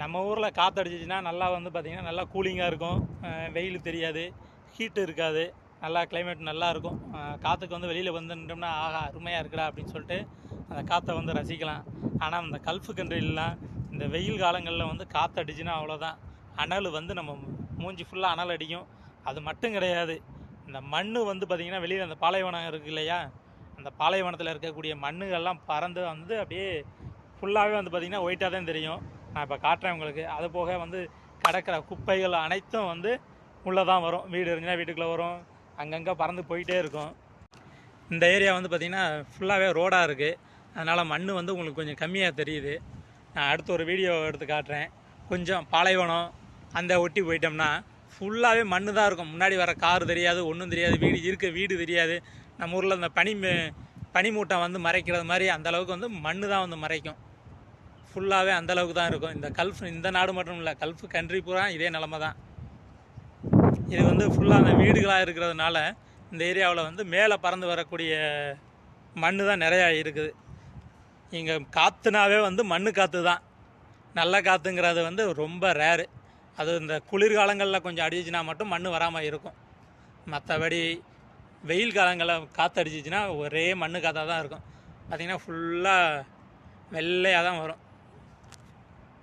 நம்ம ஊரில் காற்றடிச்சிச்சின்னா நல்லா வந்து பார்த்திங்கன்னா நல்லா கூலிங்காக இருக்கும். வெயில் தெரியாது. ஹீட்டு இருக்காது. நல்லா கிளைமேட் நல்லா இருக்கும். காற்றுக்கு வந்து வெளியில் வந்து நின்றோம்னா அருமையாக இருக்குடா அப்படின்னு சொல்லிட்டு அந்த காற்றை வந்து ரசிக்கலாம். ஆனால் இந்த கல்ஃபு கண்ட்ரிலாம் இந்த வெயில் காலங்களில் வந்து காற்று அடிச்சுன்னா அவ்வளோதான் அனல் வந்து நம்ம மூஞ்சி ஃபுல்லாக அனல் அடிக்கும். அது மட்டும் கிடையாது. இந்த மண் வந்து பார்த்திங்கன்னா வெளியில் அந்த பாலைவனம் இருக்கு இல்லையா? அந்த பாலைவனத்தில் இருக்கக்கூடிய மண்ணுகள்லாம் பறந்து வந்து அப்படியே ஃபுல்லாகவே வந்து பார்த்திங்கன்னா ஒயிட்டாக தான் தெரியும். நான் இப்போ காட்டுறேன் உங்களுக்கு. அது போக வந்து கிடக்கிற குப்பைகள் அனைத்தும் வந்து உள்ளே தான் வரும். வீடு இருந்துச்சுன்னா வீட்டுக்குள்ளே வரும். அங்கங்கே பறந்து போயிட்டே இருக்கும். இந்த ஏரியா வந்து பார்த்திங்கன்னா ஃபுல்லாகவே ரோடாக இருக்குது அதனால் மண் வந்து உங்களுக்கு கொஞ்சம் கம்மியாக தெரியுது. நான் அடுத்து ஒரு வீடியோ எடுத்து காட்டுறேன். கொஞ்சம் பாலைவனம் அந்த ஒட்டி போயிட்டோம்னா ஃபுல்லாகவே மண்ணு தான் இருக்கும். முன்னாடி வர கார் தெரியாது ஒன்றும் தெரியாது வீடு இருக்க வீடு தெரியாது. நம்ம ஊரில் இந்த பனி மே- பனிமூட்டம் வந்து மறைக்கிறது மாதிரி அந்த அளவுக்கு வந்து மண்ணு தான் வந்து மறைக்கும். ஃபுல்லாகவே அந்தளவுக்கு தான் இருக்கும். இந்த கல்ஃப் இந்த நாடு மட்டும் இல்லை கல்ஃப் கண்ட்ரி பூரா இதே நிலமை தான். இது வந்து ஃபுல்லாக அந்த வீடுகளாக இருக்கிறதுனால இந்த ஏரியாவில் வந்து மேலே பறந்து வரக்கூடிய மண்ணு தான் நிறையா இருக்குது. இங்கே காற்றுனாவே வந்து மண் காற்று தான். நல்ல காற்றுங்கிறது வந்து ரொம்ப ரேரு அது இந்த குளிர்காலங்களில் கொஞ்சம் அடிச்சிச்சின்னா மட்டும் மண் வராமல் இருக்கும். மற்றபடி வெயில் காலங்களில் காற்று அடிச்சிச்சின்னா ஒரே மண் காற்றாக தான் இருக்கும். பார்த்திங்கன்னா ஃபுல்லாக வெள்ளையாக தான் வரும்.